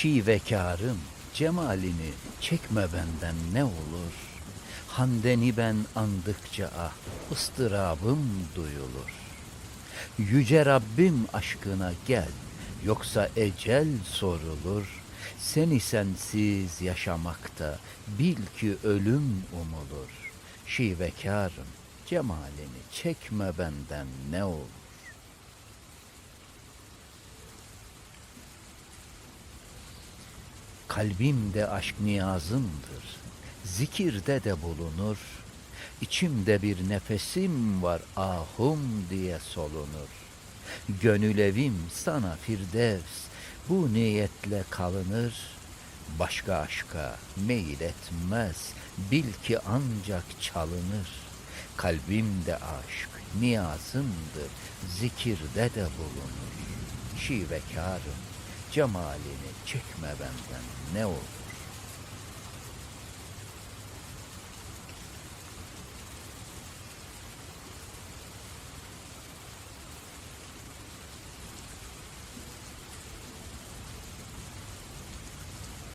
Şivekarım cemalini çekme benden ne olur. Handeni ben andıkça ah ıstırabım duyulur. Yüce Rabbim aşkına gel, yoksa ecel sorulur. Seni sensiz yaşamakta bil ki ölüm umulur. Şivekarım cemalini çekme benden ne olur. Kalbimde aşk niyazımdır, zikirde de bulunur. İçimde bir nefesim var ahum diye solunur. Gönül evim sana firdevs, bu niyetle kalınır. Başka aşka meyil etmez, bil ki ancak çalınır. Kalbimde aşk niyazımdır, zikirde de bulunur. Şivekarım, cemalini çekme benden ne olur.